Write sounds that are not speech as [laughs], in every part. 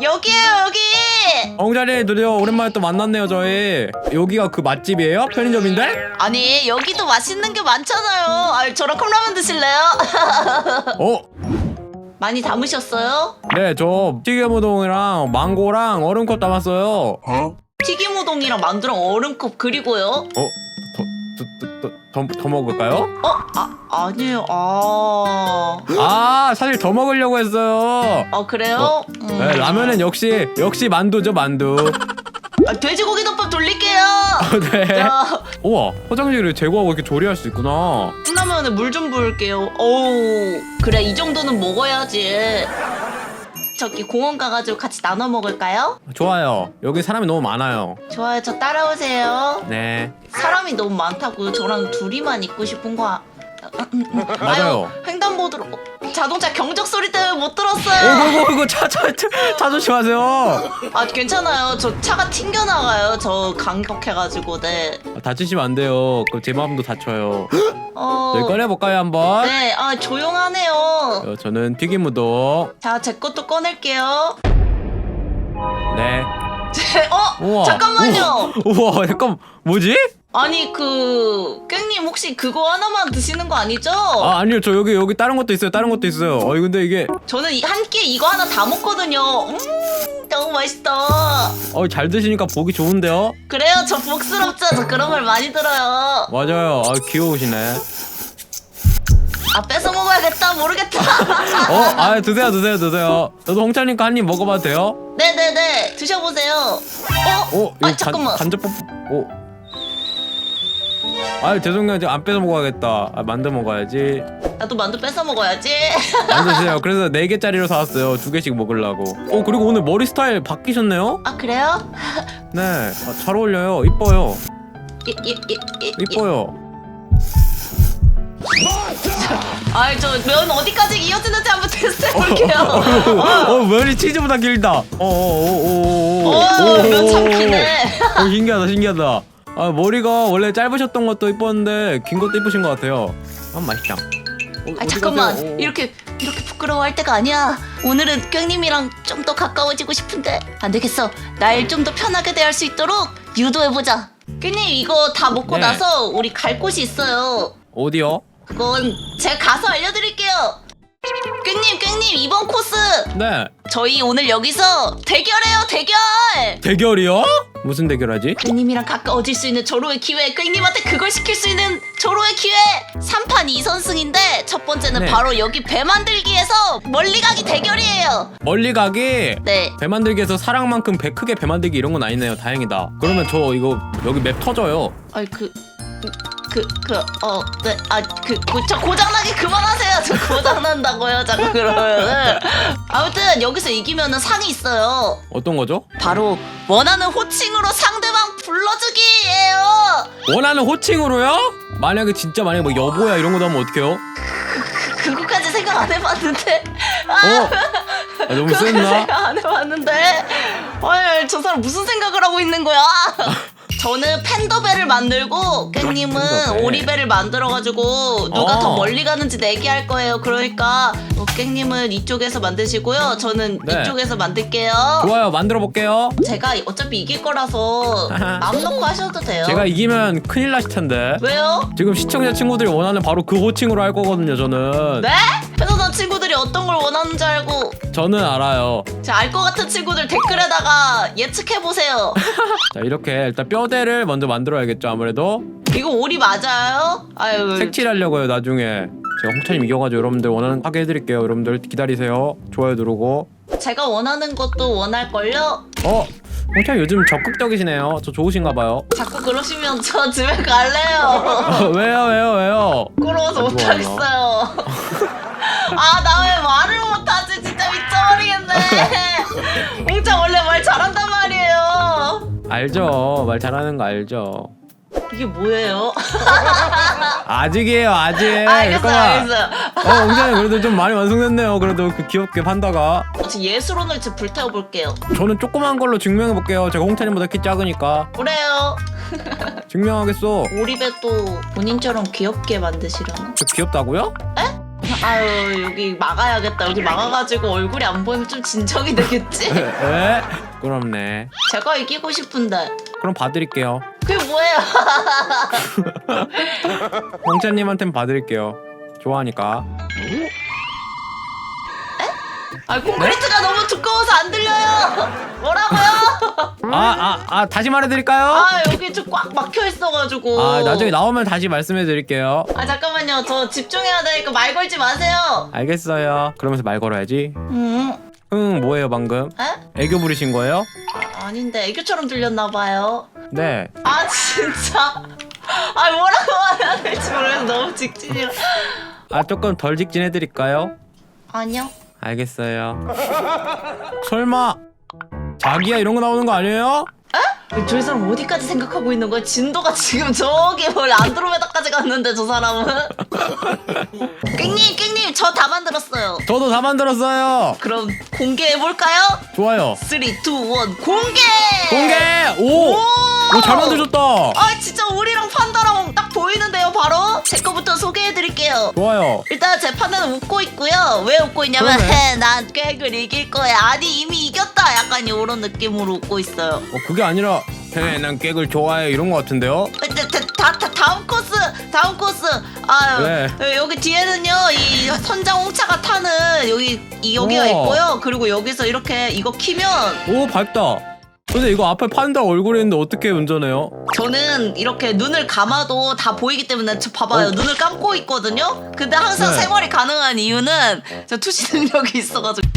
여기에요 여기. 홍자리 드디어 오랜만에 또 만났네요 저희 여기가 그 맛집이에요? 편의점인데? 아니 여기도 맛있는 게 많잖아요. 아, 저랑 컵라면 드실래요? [laughs] 어? 많이 담으셨어요? 네저 튀김우동이랑 망고랑 얼음컵 담았어요 어? 튀김 우동이랑 만두랑 얼음컵 그리고요. 더, 더, 더, 더, 더 먹을까요? 어? 아 아니에요. 아. 아 사실 더 먹으려고 했어요 어 그래요? 음. 네, 라면은 역시 역시 만두죠 만두 아, 돼지고기 덮밥 돌릴게요. [laughs] 네 자, 우와 화장실을 제거하고 이렇게 조리할 수 있구나 컵라면에 물 좀 부을게요. 어우 그래 이 정도는 먹어야지. 저기 공원 가가지고 같이 나눠 먹을까요? 좋아요 여기 사람이 너무 많아요 좋아요. 저 따라오세요. 네 사람이 너무 많다고 저랑 둘이만 있고 싶은 거야. 맞아요. 아유, 횡단보도로 어, 자동차 경적 소리 때문에 못오 들었어요. 그거 그거 차차 차 조심하세요 아 괜찮아요. 저 차가 튕겨 나가요. 저 강력해가지고 네. 아, 다치시면 안 돼요 그제 마음도 다쳐요 어. 저희 꺼내볼까요 한번? 네. 아 조용하네요. 어, 저는 튀김 우동 자 제 것도 꺼낼게요. 네어 우와 잠깐만요. 우와, 우와 잠깐 뭐지? 아니 그 깽님 혹시 그거 하나만 드시는 거 아니죠? 아 아니요 저 여기 여기 다른 것도 있어요 다른 것도 있어요 어이 근데 이게 저는 한끼 이거 하나 다 먹거든요. 음 너무 맛있다. 어잘 드시니까 보기 좋은데요? 그래요 저 복스럽죠? 저 그런 말 많이 들어요. 맞아요 아 귀여우시네 아 뺏어 먹어야겠다 모르겠다. 어? 아 드세요 드세요 드세요 저도 홍차니까 한 입 먹어봐도 돼요? 네네네 드셔보세요. 어? 어? 아 이거 잠깐만. 간, 간접 뽀뽀 어? 아 죄송해요. 안 뺏어 먹어야겠다. 아 만두 먹어야지. 나도 만두 뺏어 먹어야지. [laughs] 만두 드세요. 그래서 4개짜리로 사왔어요. 두 개씩 먹으려고. 어 그리고 오늘 머리 스타일 바뀌셨네요? 아 그래요? [laughs] 네 잘 어울려요. 이뻐요. 예예예 이뻐요. [laughs] 아이 저면 어디까지 이어지는지 한번 테스트 해볼게요. 어 머리 치즈보다 길다. 어어어어어 어. 어, 신기하다 신기하다 아 머리가 원래 짧으셨던 것도 이뻤는데 긴 것도 이쁘신 것 같아요 아 맛있다 어, 아 어디 잠깐만 가세요? 어, 어. 이렇게 이렇게 부끄러워할 때가 아니야. 오늘은 깽님이랑 좀 더 가까워지고 싶은데 안 되겠어. 날 좀 더 편하게 대할 수 있도록 유도해 보자. 깽님 이거 다 먹고 네. 나서 우리 갈 곳이 있어요. 어디요? 그건 제가 가서 알려드릴게요. 깽님 깽님 이번 코스 네 저희 오늘 여기서 대결해요 대결. 대결이요? 무슨 대결하지? 깽님이랑 가까워질 수 있는 조로의 기회, 깽님한테 그걸 시킬 수 있는 조로의 기회. 3판 2선승인데 첫 번째는 네. 바로 여기 배 만들기에서 멀리 가기 대결이에요. 멀리 가기 네. 배 만들기에서 사랑만큼 배 크게 배 만들기 이런 건 아니네요 다행이다 그러면 저 이거 여기 맵 터져요 아이 그. 그, 그, 어, 네, 아, 그, 고, 저 고장나게 그만하세요. 저 고장난다고요, 자꾸 그러면은. 아무튼, 여기서 이기면은 상이 있어요. 어떤 거죠? 바로, 원하는 호칭으로 상대방 불러주기예요. 원하는 호칭으로요? 만약에 진짜 만약에 뭐 여보야 이런 거 나오면 어떡해요? 그거까지 생각 안 해봤는데. 어? 아, 너무 그거까지 센나? 생각 안 해봤는데. 아이, 저 사람 무슨 생각을 하고 있는 거야? [laughs] 저는 팬더벨을 만들고 깽님은 팬더벨. 오리배를 만들어가지고 누가 어. 더 멀리 가는지 내기할 거예요. 그러니까 어, 깽님은 이쪽에서 만드시고요. 저는 네. 이쪽에서 만들게요. 좋아요 만들어 볼게요 제가 어차피 이길 거라서 마음 놓고 하셔도 돼요. 제가 이기면 큰일 나실 텐데 왜요? 지금 시청자 친구들이 원하는 바로 그 호칭으로 할 거거든요 저는 네? 회사단 친구들이 어떤 걸 원하는지 알고 저는 알아요 제가 알 것 같은 친구들 댓글에다가 예측해 보세요. [laughs] 자 이렇게 일단 뼈 대를 먼저 만들어야겠죠 아무래도 이거 오리 맞아요? 아유. 색칠하려고요 나중에 제가 홍차님 이겨가지고 여러분들 원하는 하게 해드릴게요 여러분들 기다리세요 좋아요 누르고 제가 원하는 것도 원할걸요? 어? 홍차님 요즘 적극적이시네요 저 좋으신가 봐요 자꾸 그러시면 저 집에 갈래요. [laughs] 왜요 왜요 왜요 부끄러워서 안 좋아요. 못하겠어요. [laughs] 아, 나 왜 말을 못하지? 진짜 미쳐버리겠네. [laughs] 홍차 원래. 알죠 말 잘하는 거 알죠 이게 뭐예요? 아직이에요 아직 알겠어요, 잠깐만. 알겠어요. 어 홍차님 그래도 좀 많이 완성됐네요 그래도 그 귀엽게 판다가 저 예술혼을 지금 불태워 볼게요. 저는 조그만 걸로 증명해 볼게요 제가 홍차님보다 키 작으니까 그래요. 증명하겠어 오리배 또 본인처럼 귀엽게 만드시려나? 저 귀엽다고요? 아유 여기 막아야겠다. 여기 막아가지고 얼굴이 안 보이면 좀 진정이 되겠지? [laughs] 에? 부끄럽네. 제가 이기고 싶은데 그럼 봐드릴게요. 그게 뭐예요? [laughs] 홍차님한텐 봐드릴게요. 좋아하니까. 아 콘크리트가 너무 두꺼워서 안 들려요. 뭐라고요? 아, 아, 아, 다시 말해드릴까요? 아 여기 좀 꽉 막혀 있어가지고. 아, 나중에 나오면 다시 말씀해드릴게요. 아 잠깐만요. 저 집중해야 되니까 말 걸지 마세요. 알겠어요. 그러면서 말 걸어야지. 음. 흥, 뭐예요, 방금? 에? 애교 부리신 거예요? 아, 아닌데 애교처럼 들렸나 봐요. 네. 아 진짜. 아 뭐라고 해야 될지 모르겠어. 너무 직진이라. 아, 조금 덜 직진해드릴까요? 아니요. 알겠어요. [laughs] 설마, 자기야 이런 거 나오는 거 아니에요? 저 사람 어디까지 생각하고 있는 거야? 진도가 지금 저기 뭘 안드로메다까지 갔는데 저 사람은. [laughs] 깽님 깽님 저 다 만들었어요. 저도 다 만들었어요. 그럼 공개해 볼까요? 좋아요. 3, 2, 1 공개! 공개! 오! 오, 잘 만드셨다. 아 진짜 우리랑 판다랑 딱 보이는데요 바로? 제 거부터 소개해드릴게요 좋아요. 일단 제 판다는 웃고 있고요 왜 웃고 있냐면 그러네. 헤, [laughs] 난 꽥을 이길 거야 아니 이미 이겼다 약간 이런 느낌으로 웃고 있어요 어, 그게 아니라, 헤, 난 깨글 좋아해. 이런 거 같은데요? 다, 다, 다, 다음 코스 다음 코스 아유 네. 여기 뒤에는요 이 선장 홍차가 타는 여기 이, 여기가 우와. 있고요 그리고 여기서 이렇게 이거 키면 오, 밝다. 근데 이거 앞에 판다 얼굴이 있는데 어떻게 운전해요? 저는 이렇게 눈을 감아도 다 보이기 때문에 저 봐봐요 어. 눈을 감고 있거든요 근데 항상 네. 생활이 가능한 이유는 저 투시 능력이 있어가지고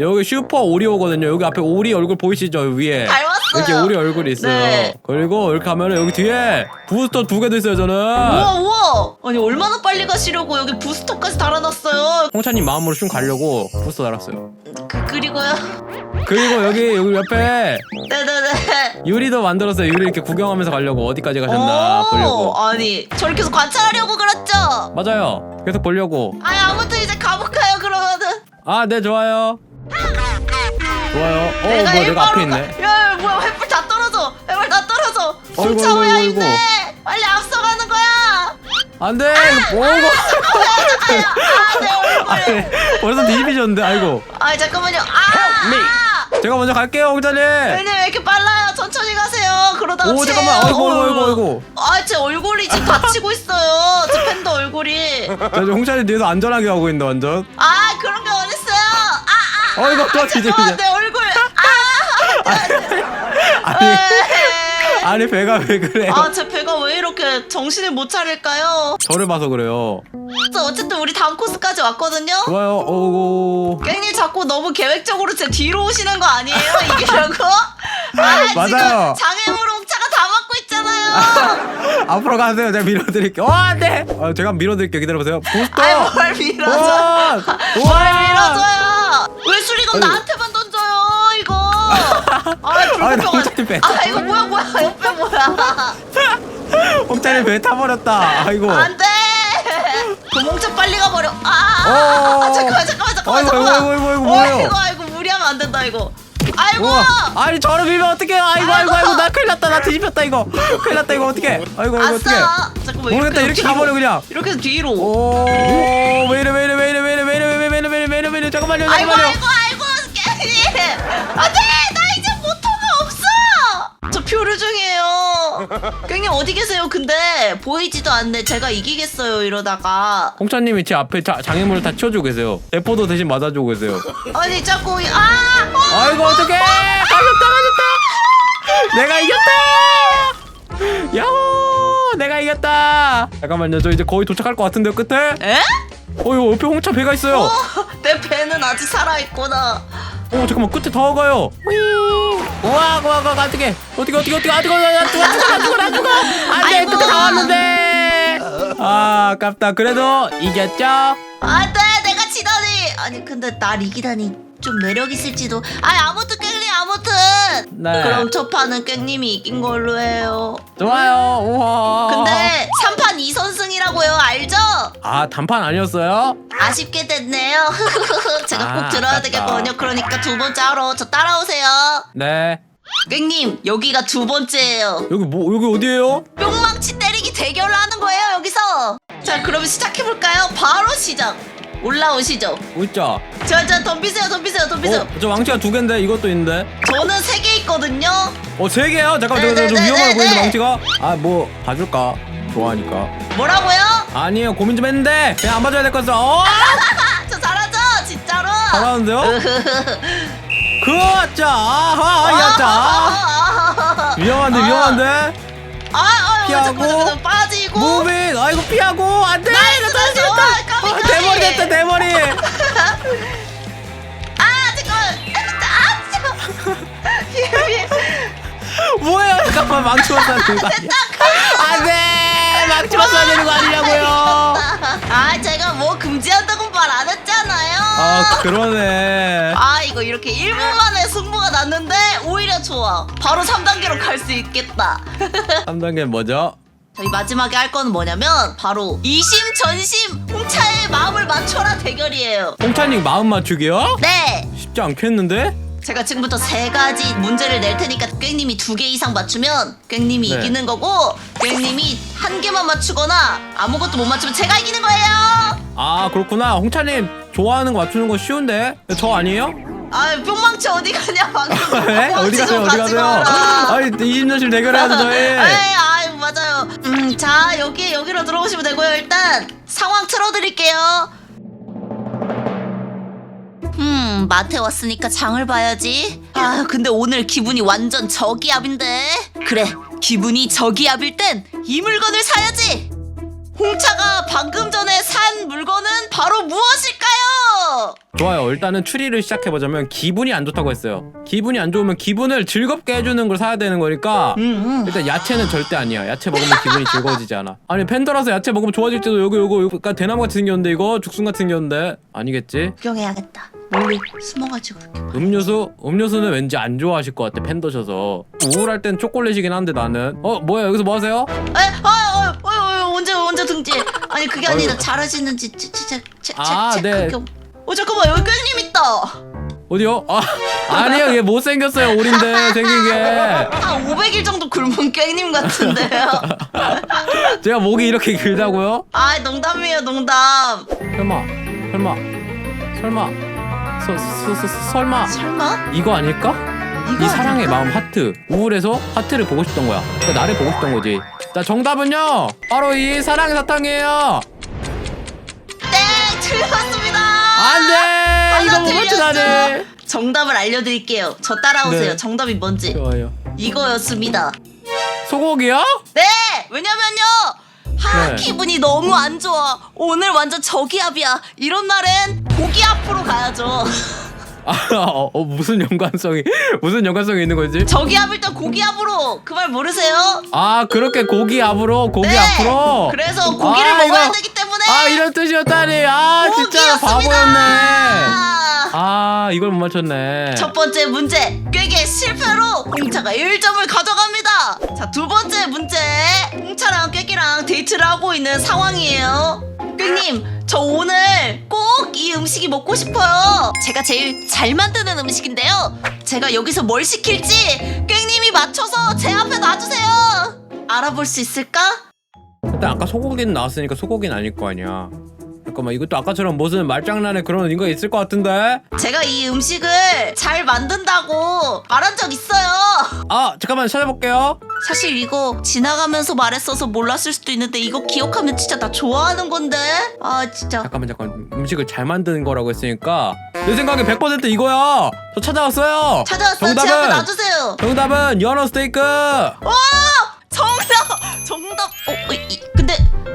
여기 슈퍼 오리오거든요. 여기 앞에 오리 얼굴 보이시죠? 위에. 닮았어요 이렇게 오리 얼굴이 있어요. 네. 그리고 이렇게 하면은 여기 뒤에 부스터 두 개도 있어요, 저는. 우와 우와 아니 얼마나 빨리 가시려고 여기 부스터까지 달아놨어요 홍차님 마음으로 슝 가려고 부스터 달았어요. 그, 그리고요 그리고 여기 여기 옆에 네네네 유리도 만들었어요. 유리 이렇게 구경하면서 가려고 어디까지 가셨나 오, 보려고. 아니 저를 계속 관찰하려고 그랬죠 맞아요. 계속 보려고. 아니 아무튼 이제 가볼까요 그러면은 아, 네 좋아요. 좋아요. 어, 뭐야 내가 일바로 앞에 가- 있네. 야 야, 뭐야 횃불 다 떨어져 횃불 다 떨어져 어이구, 홍차오야 어이구. 빨리 앞서가는 거야 안 돼. 이거 뭐고? 아내 얼굴 벌써 뒤집히셨는데. 아이고. 아 잠깐만요. 아! 제가 먼저 갈게요, 홍차님. 형님 왜 이렇게 빨라요? 천천히 가세요. 그러다가 오. 잠깐만. 아이고, 아이고, 아이고, 아이고. 아, 제 얼굴이 지금 다치고 있어요. 제 팬더 얼굴이. 저 지금 홍차님 뒤에서 안전하게 가고 있는데 완전. 아, 그런 게 어딨어요? 아, 아. 어이구, 또 아, 뒤집히네. 내 얼굴. 아, 아니, 왜? 아니 배가 왜 그래요? 아, 제 왜 정신을 못 차릴까요? 저를 봐서 그래요. 그래서 어쨌든 우리 다음 코스까지 왔거든요. 좋아요. 오고. 깽님 자꾸 너무 계획적으로 제 뒤로 오시는 거 아니에요? 이기려고? [laughs] 아, 지금 맞아요. 장애물 홍차가 다 막고 있잖아요. [laughs] 앞으로 가세요. 제가 밀어드릴게요. 어, 안 돼. 아, 제가 밀어드릴게요. 기다려보세요. 부스터. 아이 뭘 밀어줘 우와! 밀어줘요 왜 수리검. 나한테만 던져요 이거 [laughs] 아 불공평한 혼자님 배. 아 이거 뭐야 뭐야 옆에 뭐야 [laughs] 홍차님 배 타버렸다. 아이고. 안돼 도몽차 빨리 가버려 아, 아, 어. 아 잠깐만 잠깐만 잠깐만 아이고, 잠깐만 아이고, 아이고, 아이고, 뭐예요? 아이고 아이고 무리하면 안 된다 이거 아이고 우와. 아니 저를 밀면 어떡해요? 아이고 아이고 아이고. 나 큰일 났다. 나 뒤집혔다 이거. 큰일 났다 이거 어떡해? 아이고 아이고 어떡해? 아싸 잠깐만 모르겠다 이렇게 뒤로. 가버려 그냥. 이렇게 해서 뒤로 오, 왜 이래 왜 이래 왜 이래 왜 이래 왜 이래 왜 이래 왜 이래 왜 이래 왜 이래 왜 이래 잠깐만요 아이고 잠깐만요. 아이고 아이고 깨니 안돼 저 표류 중이에요. [laughs] 깽님 어디 계세요 근데? 보이지도 않네. 제가 이기겠어요 이러다가. 홍차님이 제 앞에 자, 장애물을 다 치워주고 계세요. 대포도 대신 맞아주고 계세요. 아니 자꾸 이- 아! 어! 아이고 어떡해! 가졌다 가졌다! 내가 이겼다! 야호 내가 이겼다! 잠깐만요 저 이제 거의 도착할 것 같은데요 끝에? 에? 어 이거 옆에 홍차 배가 있어요. 어, 내 배는 아직 살아 있구나 어 잠깐만 끝에 더 가요. 우와 우와 우와 어떻게 어떻게 어떻게 어떻게 아 뜨거 나 죽어 나 죽어 나 죽어 안돼. 끝에 다 왔는데. 아 아깝다. 그래도 이겼죠? 안돼 내가 지다니. 아니 근데 날 이기다니 좀 매력 있을지도. 아니 아무튼 깽님 아무튼. 네. 그럼 첫 판은 깽님이 이긴 걸로 해요. 좋아요. 우와. 근데 3판 2선승이라고요 알죠? 아 단판 아니었어요 아쉽게 됐네요 [laughs] 제가 아, 꼭 들어야 아깝다. 되겠거든요 그러니까 두 번째 하러 저 따라오세요 네 깽님 여기가 두 번째예요 여기 뭐 여기 어디예요 뿅망치 때리기 대결을 하는 거예요 여기서 자 그러면 시작해 볼까요? 바로 시작 올라오시죠. 웃자. 저, 저, 덤비세요, 덤비세요, 덤비세요. 어, 저 망치가 두 개인데 이것도 있는데. 저는 세 개 있거든요. 어, 세 개요? 잠깐만, 네, 잠깐만, 좀 네, 위험해 네, 보이는데, 네. 망치가? 아, 뭐, 봐줄까? 좋아하니까. 뭐라고요? 아니에요, 고민 좀 했는데, 그냥 안 봐줘야 될 것 같아. 어! [laughs] 저 잘하죠? 진짜로? 잘하는데요? [laughs] 그거, 짜! 아하, 야, 짜! 아, 위험한데, 아. 위험한데? 아, 아, 피하고. 빠지고. 무빙! 아이고, 피하고! 안 돼! 나이스, 이거 나이스. 아, 까비, 아, 까비. 대머리 됐다, 대머리! [laughs] 아, 잠깐만. 아. 예, 예. 뭐예요? 잠깐만, 망치 맞춰야 되는 거 아니야? 망치 맞춰야 되는 거 아니냐고요! 아, 제가 뭐 금지한다고 말 안 했잖아요. 아, 그러네. 아, 이거 이렇게 1분 만에 승부가 났는데 오히려 좋아. 바로 3단계로 갈 수 있겠다. [laughs] 3단계는 뭐죠? 저희 마지막에 할 거는 뭐냐면 바로 이심 전심 홍차의 마음을 맞춰라 대결이에요. 홍찬님 마음 맞추기요? 네. 쉽지 않겠는데? 제가 지금부터 세 가지 문제를 낼 테니까 깽님이 두 개 이상 맞추면 깽님이 네. 이기는 거고 깽님이 한 개만 맞추거나 아무것도 못 맞추면 제가 이기는 거예요. 아 그렇구나 홍차님 좋아하는 거 맞추는 거 쉬운데 저 아니에요? 아 뿅망치 어디 가냐 방금. [laughs] 네? 어디 가세요 어디 가세요? [laughs] 아니 20년씩 대결해야죠 저희 [laughs] 네, 아 맞아요. 음, 자 여기 여기로 들어오시면 되고요. 일단 상황 틀어드릴게요. 음, 마트에 왔으니까 장을 봐야지. 아, 근데 오늘 기분이 완전 저기압인데. 그래, 기분이 저기압일 땐 이 물건을 사야지. 홍차가 방금 전에 산 물건은 바로 무엇일까요? 좋아요 일단은 추리를 시작해보자면 기분이 안 좋다고 했어요 기분이 안 좋으면 기분을 즐겁게 해주는 걸 사야 되는 거니까 음, 일단 야채는 절대 아니야 야채 먹으면 기분이 즐거워지지 않아 아니 팬더라서 야채 먹으면 좋아질지도 여기 요거 요거 그러니까 대나무 같이 생겼는데 이거 죽순 같이 생겼는데 아니겠지? 구경해야겠다. 멀리 숨어가지고 이렇게. 음료수? 음료수는 왠지 안 좋아하실 것 같아 팬 더셔서 우울할 땐 초콜릿이긴 한데 나는 어 뭐야 여기서 뭐 하세요? 에, 아, 어, 어, 어, 언제 언제 등지? 아니 그게 아니라. 잘하시는지 진짜 체, 아, 체, 네. 어 잠깐만 여기 깻님 있다. 어디요? 아 아니요 얘 못생겼어요 오린데 생긴 게 한 500일 정도 굶은 깻님 같은데요. [laughs] 제가 목이 이렇게 길다고요? 아 농담이에요 농담. 설마 설마 설마 서, 서, 서, 서, 설마 설마? 이거 아닐까? 이거 이 사랑의 아닐까? 마음 하트 우울해서 하트를 보고 싶던 거야 그러니까 나를 보고 싶던 거지 자 정답은요 바로 이 사랑의 사탕이에요 땡 틀렸습니다. 안돼 이거 못 틀렸죠? 맞추다니 정답을 알려드릴게요. 저 따라오세요. 네. 정답이 뭔지 좋아요 이거였습니다. 소고기요? 네 왜냐면요. 아 네. 기분이 너무 안 좋아. 오늘 완전 저기압이야. 이런 날엔 고기 앞으로 가야죠. [laughs] 아 어, 어, 무슨 연관성이 무슨 연관성이 있는 거지? 저기압일 때 고기압으로 그 말 모르세요? 아 그렇게 고기 앞으로 고기 네. 앞으로 그래서 고기를 아, 먹어야 이거- 되기 때문에 아 이런 뜻이었다니 아 진짜 고기였습니다. 바보였네 아, 아 이걸 못 맞췄네 첫 번째 문제 꾀게 실패로 홍차가 1점을 가져갑니다. 자 두 번째 문제 홍차랑 꾀기랑 데이트를 하고 있는 상황이에요. 꾀님 저 오늘 꼭 이 음식이 먹고 싶어요. 제가 제일 잘 만드는 음식인데요. 제가 여기서 뭘 시킬지 꾀님이 맞춰서 제 앞에 놔주세요. 알아볼 수 있을까? 일단 아까 소고기는 나왔으니까 소고기는 아닐 거 아니야 잠깐만 이것도 아까처럼 무슨 말장난에 그런 인거 있을 것 같은데 제가 이 음식을 잘 만든다고 말한 적 있어요. 아 잠깐만 찾아볼게요 사실 이거 지나가면서 말했어서 몰랐을 수도 있는데 이거 기억하면 진짜 나 좋아하는 건데. 아 진짜. 잠깐만 잠깐 음식을 잘 만드는 거라고 했으니까 내 생각에 100% 이거야 저 찾아왔어요 찾아왔어요. 제 앞에 정답은 놔주세요. 정답은 연어 스테이크 정답. 정답. 어,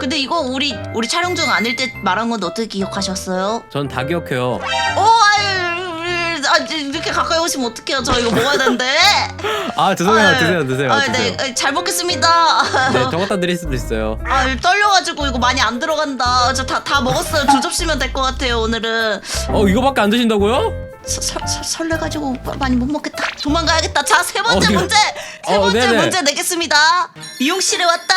근데 이거 우리 우리 촬영 중 아닐 때 말한 건 어떻게 기억하셨어요? 전 다 기억해요 오, 아유, 아, 이렇게 가까이 오시면 어떡해요? 저 이거 먹어야 되는데. [laughs] 아 죄송해요 아유, 드세요 드세요 아, 드세요 네, 잘 먹겠습니다. 네 적었다 드릴 수도 있어요 아 떨려가지고 이거 많이 안 들어간다. 저 다 다 먹었어요. 두 접시면 될 것 같아요 오늘은. 어 이거밖에 안 드신다고요? 서, 서, 서, 설레가지고 많이 못 먹겠다. 도망가야겠다. 자 세 번째 어, 이거- 문제. 세 어, 번째 네네. 문제 내겠습니다. 미용실에 왔다.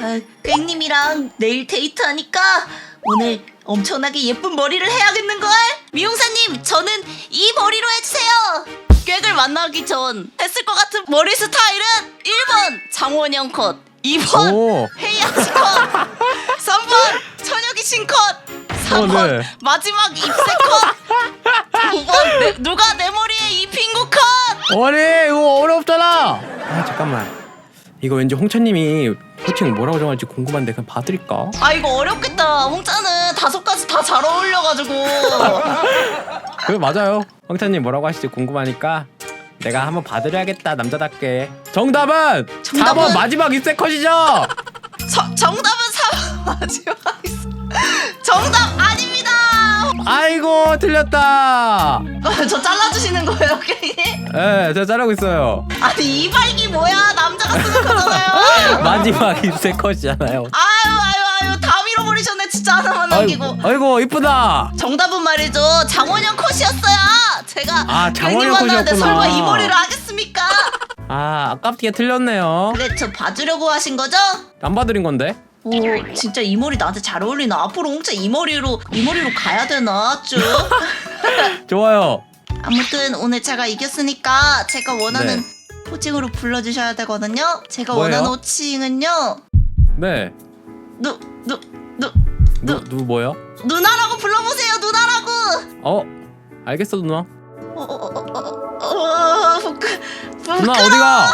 아, 깽님이랑 내일 데이트하니까 오늘 엄청나게 예쁜 머리를 해야겠는 걸. 미용사님, 저는 이 머리로 해주세요. 꾀을 만나기 전 했을 것 같은 머리 스타일은 1번 장원영 컷, 2번 오 헤이아치 컷 3번 천혁이 신컷 4번 네. 마지막 입새 컷 5번 내, 누가 내 머리에 이 핑구 컷 아니 이거 어렵잖아 아 잠깐만 이거 왠지 홍차님이 호칭 뭐라고 정할지 궁금한데 그냥 봐드릴까? 아 이거 어렵겠다. 홍짜는 다섯 가지 다 잘 어울려가지고. [laughs] 그래 맞아요. 홍차님 뭐라고 하실지 궁금하니까 내가 한번 봐드려야겠다 남자답게. 정답은, 정답은? 4번 마지막 입새 컷이죠? [laughs] 저, 정답은 4번 [laughs] 마지막 입새 정답 아닙니다! 아이고 틀렸다. 저 잘라주시는 거예요 괜히? 예 제가 잘하고 있어요. 아니 이발기 뭐야? 남자가 쓰는 거잖아요 마지막 입새 [laughs] 컷이잖아요. 아유 아유 아유 다 밀어버리셨네 진짜 하나만 남기고 아이고, 아이고 이쁘다. 정답은 말이죠. 장원영 컷이었어요. 제가 아, 장원영 만나는데 컷이었구나. 설마 이 머리를 하겠습니까? [laughs] 아 아깝게 틀렸네요. 근데 저 봐주려고 하신 거죠? 안 봐드린 건데? 오 진짜 이 머리 나한테 잘 어울리나? 앞으로 홍차 이 머리로 이 머리로 가야 되나 쭉? [laughs] 좋아요. 아무튼 오늘 제가 이겼으니까 제가 원하는 네. 호칭으로 불러주셔야 되거든요 제가 뭐예요? 원하는 호칭은요 네 누 누 누 누, 누 뭐요? 누나라고 불러보세요 누나라고 어 알겠어 누나 어 어 어 어어 부끄 누나 부끄러 어디가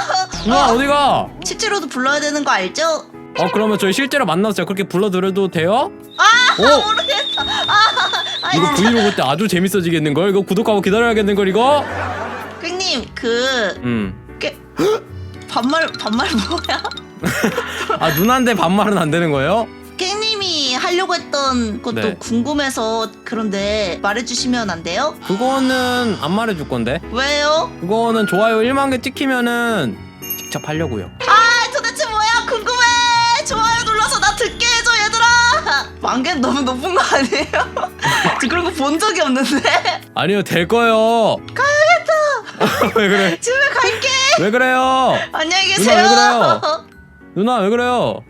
누나 어디가 실제로도 불러야 되는 거 알죠? 어 그러면 저희 실제로 만나서 제가 그렇게 불러드려도 돼요? 아 어? 모르겠어 아 이거 아니 브이로그 때 아주 재밌어지겠는걸? 이거 구독하고 기다려야겠는걸 이거? 님 그 음. 꽤 반말 반말 뭐야? 아 누나인데 반말은 안 되는 거예요? 깽님이 하려고 했던 것도 네. 궁금해서 그런데 말해주시면 안 돼요? 그거는 안 말해줄 건데 왜요? 그거는 좋아요 1만 개 찍히면은 직접 하려고요 아 도대체 뭐야 궁금해 좋아요 눌러서 나 듣게 해줘 얘들아 만개 너무 높은 거 아니에요? 저 [laughs] 그런 거 본 적이 없는데 아니요 될 거요 가야겠다 [laughs] 왜 그래 집에 갈게 왜 그래요? [laughs] 안녕히 누나, 계세요. 왜 그래요? 누나 왜 그래요